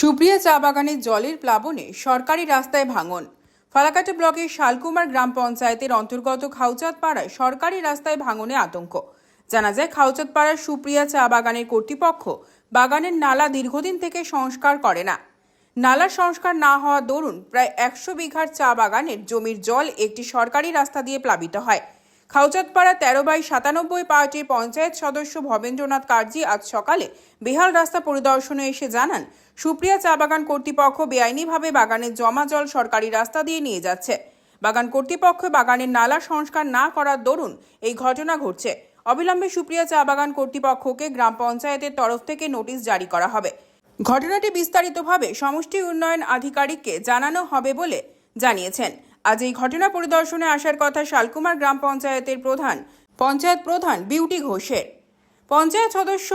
সুপ্রিয়া চা বাগানের জলের প্লাবনে সরকারি রাস্তায় ভাঙন। ফালাকাটা ব্লকের শালকুমার গ্রাম পঞ্চায়েতের অন্তর্গত খাউচাঁদ পাড়ায় সরকারি রাস্তায় ভাঙনে আতঙ্ক। জানা যায় খাউচাঁদ পাড়ার সুপ্রিয়া চা বাগানের কর্তৃপক্ষ বাগানের নালা দীর্ঘদিন থেকে সংস্কার করে না। নালা সংস্কার না হওয়া দরুন প্রায় একশো বিঘার চা বাগানের জমির জল একটি সরকারি রাস্তা দিয়ে প্লাবিত হয়। খাউচাঁদপাড়া তেরো বাই সাতানব্বই পার্টির পঞ্চায়েত সদস্য ভবেন্দ্রনাথ কার্জি আজ সকালে বেহাল রাস্তা পরিদর্শনে এসে জানান, সুপ্রিয়া চা বাগান কর্তৃপক্ষ বেআইনিভাবে বাগানের জমা জল সরকারি রাস্তা দিয়ে নিয়ে যাচ্ছে। বাগান কর্তৃপক্ষ বাগানের নালা সংস্কার না করার দরুন এই ঘটনা ঘটছে। অবিলম্বে সুপ্রিয়া চা বাগান কর্তৃপক্ষকে গ্রাম পঞ্চায়েতের তরফ থেকে নোটিশ জারি করা হবে। ঘটনাটি বিস্তারিতভাবে সমষ্টি উন্নয়ন আধিকারিককে জানানো হবে বলে জানিয়েছেন। আজ এই ঘটনা পরিদর্শনে আসার কথা শালকুমার গ্রাম পঞ্চায়েতের প্রধান, পঞ্চায়েত প্রধান বিউটি ঘোষের। পঞ্চায়েত সদস্য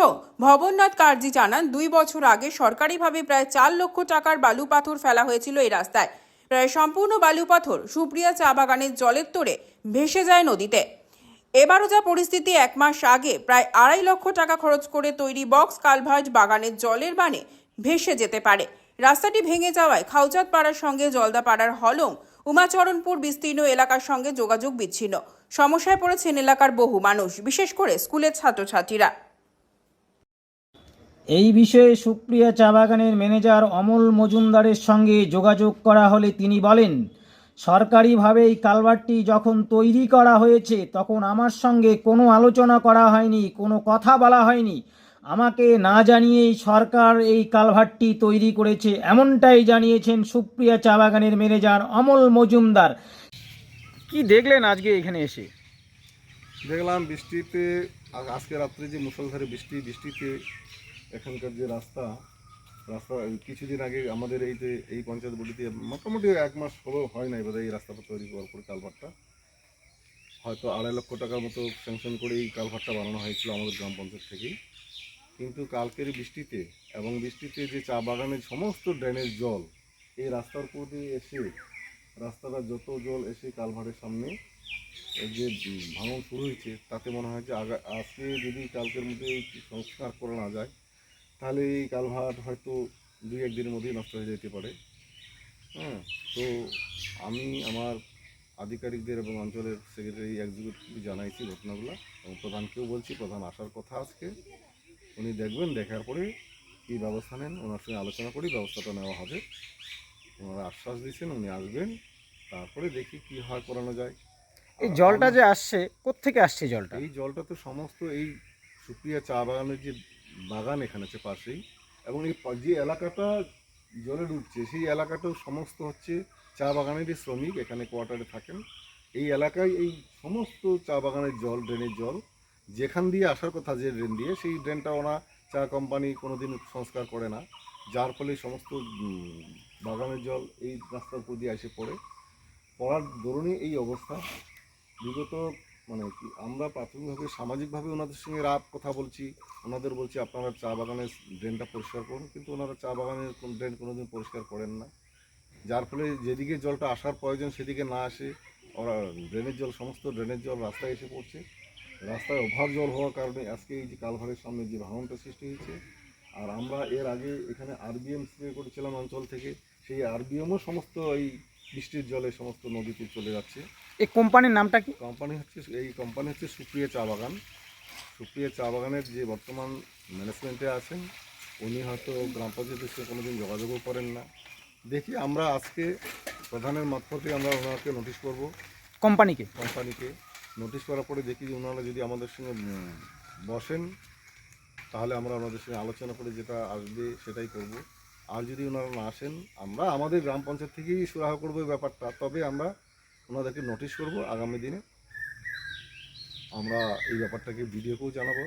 ভবননাথ কার্জি জানান, দুই বছর আগে সরকারিভাবে প্রায় চার লক্ষ টাকার বালু পাথর ফেলা হয়েছিল এই রাস্তায়। প্রায় সম্পূর্ণ বালু পাথর সুপ্রিয়া চা বাগানের জলের তোড়ে ভেসে যায় নদীতে। এবারও যা পরিস্থিতি এক মাস আগে, প্রায় আড়াই লক্ষ টাকা খরচ করে তৈরি বক্স কালভার্ট বাগানের জলের বানে ভেসে যেতে পারে। রাস্তাটি ভেঙে যাওয়ায় খাউচাঁদ পাড়ার সঙ্গে জলদা পাড়ার হলং উমাচরণপুর বিস্তীর্ণ এলাকার সঙ্গে যোগাযোগ বিচ্ছিন্ন। সমস্যায় পড়েছেন এলাকার বহু মানুষ, বিশেষ করে স্কুলের ছাত্রছাত্রীরা। এই বিষয়ে সুপ্রিয়া চা বাগানের ম্যানেজার অমল মজুমদারের সঙ্গে যোগাযোগ করা হলে তিনি বলেন সরকারিভাবে এই কালভারটি যখন তৈরি করা হয়েছে, তখন আমার সঙ্গে কোনো আলোচনা করা হয়নি, কোনো কথা বলা হয়নি। আমাকে না জানিয়েই সরকার এই কালভারটি তৈরি করেছে এমনটাই জানিয়েছেন সুপ্রিয়া চা বাগানের ম্যানেজার অমল মজুমদার। কি দেখলেন আজকে এখানে এসে? দেখলাম বৃষ্টিতে আজকে রাত্রে যে মুসলধারে বৃষ্টি বৃষ্টিতে এখানকার যে রাস্তা রাস্তা কিছুদিন আগে আমাদের এই যে এই পঞ্চায়েত বডিতে মোটামুটি এক মাস হলো হয় না বোধহয় এই রাস্তাটা তৈরি করার পরে কালভারটা হয়তো আড়াই লক্ষ টাকার মতো স্যাংশন করে এই কালভারটা বানানো হয়েছিল আমাদের গ্রাম পঞ্চায়েত থেকেই। কিন্তু কালকের বৃষ্টিতে এবং বৃষ্টিতে যে চা বাগানের সমস্ত ড্রেনের জল এই রাস্তার উপর দিয়ে এসে, রাস্তাটা যত জল এসে কালভারের সামনে যে ভাঙন শুরু হয়েছে, তাতে মনে হয় যে আগা, আজকে যদি কালকের মধ্যে সংস্কার করা না যায়, তাহলে এই কালভার হয়তো দুই একদিনের মধ্যেই নষ্ট হয়ে যেতে পারে। হ্যাঁ তো আমি আমার আধিকারিকদের এবং অঞ্চলের সেক্রেটারি এক্সিকিউটিভ জানাইছি ঘটনাগুলো এবং প্রধানকেও বলছি, প্রধান আসার কথা আজকে। উনি দেখবেন দেখার পরে কী ব্যবস্থা নেন ওনার সঙ্গে আলোচনা করি ব্যবস্থাটা নেওয়া হবে। ওনারা আশ্বাস দিয়েছেন উনি আসবেন তারপরে দেখি কী হয় করানো যায়। এই জলটা যে আসছে কোত্থেকে আসছে জলটা? এই জলটা তো সমস্ত এই সুপ্রিয়া চা বাগানের যে বাগান এখানে আছে পাশেই এবং এই যে এলাকাটা জলে ডুবছে সেই এলাকাটাও সমস্ত হচ্ছে চা বাগানেরই শ্রমিক এখানে কোয়ার্টারে থাকেন। এই এলাকায় এই সমস্ত চা বাগানের জল ড্রেনের জল যেখান দিয়ে আসার কথা যে ড্রেন দিয়ে, সেই ড্রেনটা ওনা চা কোম্পানি কোনো দিন সংস্কার করে না। যার ফলে সমস্ত বাগানের জল এই রাস্তার উপর দিয়ে এসে পড়ে। পড়ার দরুনই এই অবস্থা। বিগত মানে কি, আমরা প্রাথমিকভাবে, সামাজিকভাবে ওনাদের সঙ্গে রাত কথা বলছি। ওনাদের বলছি, আপনারা চা বাগানের ড্রেনটা পরিষ্কার করুন। কিন্তু ওনারা চা বাগানের কোন ড্রেন কোনোদিন পরিষ্কার করেন না। যার ফলে যেদিকে জলটা আসার প্রয়োজন সেদিকে না আসে ওরা ড্রেনের জল, সমস্ত ড্রেনের জল রাস্তায় এসে পড়ছে। রাস্তায় ওভার জল হওয়ার কারণে আজকে এই যে কালভারের সামনে যে ভাঙনটা সৃষ্টি হয়েছে আর আমরা এর আগে এখানে আরবিএম স্প্রে করেছিলাম অঞ্চল থেকে সেই আরবিএমও সমস্ত এই বৃষ্টির জলে সমস্ত নদীতে চলে যাচ্ছে। এই কোম্পানির নামটা কি? কোম্পানি হচ্ছে এই কোম্পানি হচ্ছে সুপ্রিয়া চা বাগান। সুপ্রিয়া চা বাগানের যে বর্তমান ম্যানেজমেন্টে আছেন উনি হয়তো গ্রাম পঞ্চায়েতের সঙ্গে কোনোদিন যোগাযোগও করেন না। দেখি আমরা আজকে প্রধানের মারফতে আমরা ওনাকে নোটিশ করব। কোম্পানিকে? কোম্পানিকে। নোটিশ করার পরে দেখি যে ওনারা যদি আমাদের সঙ্গে বসেন, তাহলে আমরা ওনাদের সঙ্গে আলোচনা করে যেটা আসবে সেটাই করব। আর যদি ওনারা না আসেন, আমরা আমাদের গ্রাম পঞ্চায়েত থেকেই সুরাহা করব এই ব্যাপারটা। তবে আমরা ওনাদেরকে নোটিশ করব, আগামী দিনে আমরা এই ব্যাপারটাকে ভিডিওকেও জানাব।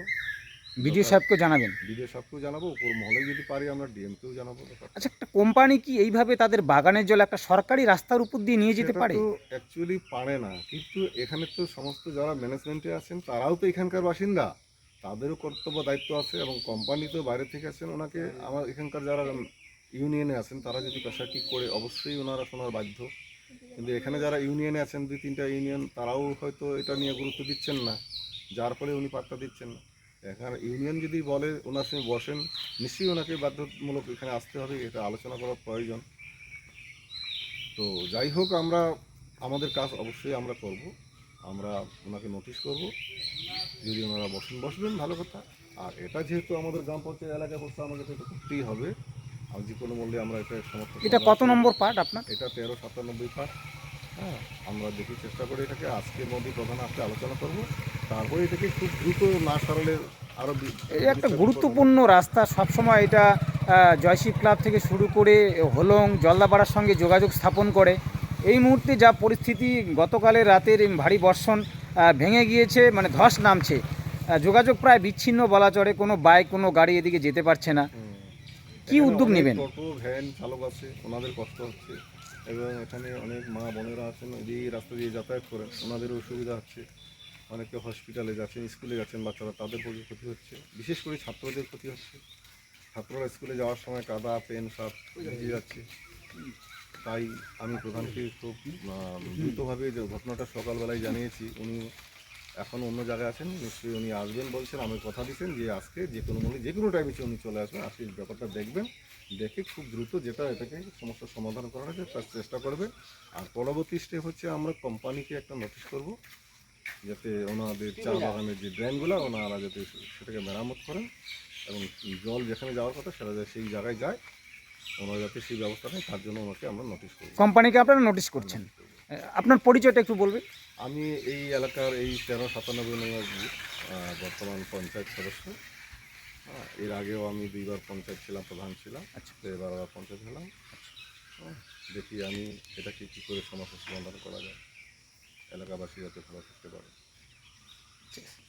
বিডিও সাহেবকে জানাবেন? ভিডিও সাহেবকেও জানাব উপর মহলে যদি পারি আমরা ডিএমকেও জানাব আচ্ছা একটা কোম্পানি কি এইভাবে তাদের বাগানের জল একটা সরকারি রাস্তার উপর দিয়ে নিয়ে যেতে পারে? তো অ্যাকচুয়ালি পারে না কিন্তু এখানে তো সমস্ত যারা ম্যানেজমেন্টে আছেন তারাও তো এখানকার বাসিন্দা। তাদেরও কর্তব্য দায়িত্ব আছে এবং কোম্পানি তো বাইরে থেকে আছেন ওনাকে আমার এখানকার যারা ইউনিয়নে আছেন তারা যদি পেশা ঠিক করে অবশ্যই ওনারা শোনার বাধ্য। কিন্তু এখানে যারা ইউনিয়নে আছেন দুই তিনটা ইউনিয়ন তারাও হয়তো এটা নিয়ে গুরুত্ব দিচ্ছেন না। যার ফলে উনি পাত্তা দিচ্ছেন না। এখানে ইউনিয়ন যদি বলে ওনার সঙ্গে বসেন নিশ্চয়ই ওনাকে বাধ্যতামূলক এখানে আসতে হবে এটা আলোচনা করার প্রয়োজন। তো যাই হোক আমরা আমাদের কাজ অবশ্যই আমরা করব। আমরা ওনাকে নোটিশ করব। যদি ওনারা বসেন বসবেন ভালো কথা। আর এটা যেহেতু আমাদের গ্রাম পঞ্চায়েত এলাকায় পড়ছে আমাকে তো করতেই হবে। আর যে কোনো মূল্যে আমরা এটা সমর্থন এটা কত নম্বর পার্ট আপনার? এটা তেরো সাতানব্বই পাঁচ হ্যাঁ আমরা দেখি চেষ্টা করে এটাকে আজকের মধ্যে প্রধান আপনি আলোচনা করব। তারপরে এটাকে খুব দ্রুত না সারলে আরও এই একটা গুরুত্বপূর্ণ রাস্তা সবসময় এটা আহ, জয়শ্রী ক্লাব থেকে শুরু করে হলং জলদাপাড়ার সঙ্গে যোগাযোগ স্থাপন করে। এই মুহূর্তে যা পরিস্থিতি গতকালের রাতের ভারী বর্ষণ ভেঙে গিয়েছে মানে ধস নামছে। যোগাযোগ প্রায় বিচ্ছিন্ন বলা চলে কোনো বাইক কোনো গাড়ি এদিকে যেতে পারছে না। কি উদ্যোগ নেবেন? ভ্যান চালক আছে ওনাদের কষ্ট হচ্ছে। এবং এখানে অনেক মা বোনেরা আছেন এই রাস্তা দিয়ে যাতায়াত করেন। ওনাদেরও অসুবিধা হচ্ছে। অনেকে হসপিটালে যাচ্ছেন স্কুলে যাচ্ছেন, বাচ্চারা তাদের প্রচুর ক্ষতি হচ্ছে। বিশেষ করে ছাত্রদের ক্ষতি হচ্ছে। ছাত্ররা স্কুলে যাওয়ার সময় কাদা, পেন সব ভিজে যাচ্ছে। তাই আমি প্রধানকে খুব দ্রুতভাবে যে ঘটনাটা সকালবেলায় জানিয়েছি, উনি এখন অন্য জায়গায় আছেন, নিশ্চয়ই উনি আসবেন বলছেন আমি কথা দিচ্ছেন যে আজকে যে কোনো মনে যে কোনো টাইমে উনি চলে আসবেন। আসলে ব্যাপারটা দেখবেন। দেখে খুব দ্রুত যেটা এটাকে সমস্যার সমাধান করা যায় তার চেষ্টা করবে। আর পরবর্তী স্টেপ হচ্ছে আমরা কোম্পানিকে একটা নোটিশ করব যাতে ওনাদের চা বাগানের যে ড্রেনগুলো ওনারা যাতে সেটাকে মেরামত করেন এবং জল যেখানে যাওয়ার কথা সেটা যাতে সেই জায়গায় যায় ওনারা যাতে সেই ব্যবস্থা নেয় তার জন্য ওনাকে আমরা নোটিশ করব। কোম্পানিকে আপনারা নোটিশ করছেন? আপনার পরিচয়টা একটু বলবেন। আমি এই এলাকার এই তেরো সাতানব্বই নম্বর বর্তমান পঞ্চায়েত সদস্য। এর আগেও আমি দুইবার পঞ্চায়েত ছিলাম প্রধান ছিলাম। আচ্ছা। তো এবার আবার পঞ্চায়েত হলাম। হ্যাঁ, দেখি আমি এটাকে কী করে সমস্যার সমাধান করা যায়। এলাকাবাসী যাতে ভালো থাকতে পারে। ঠিক আছে।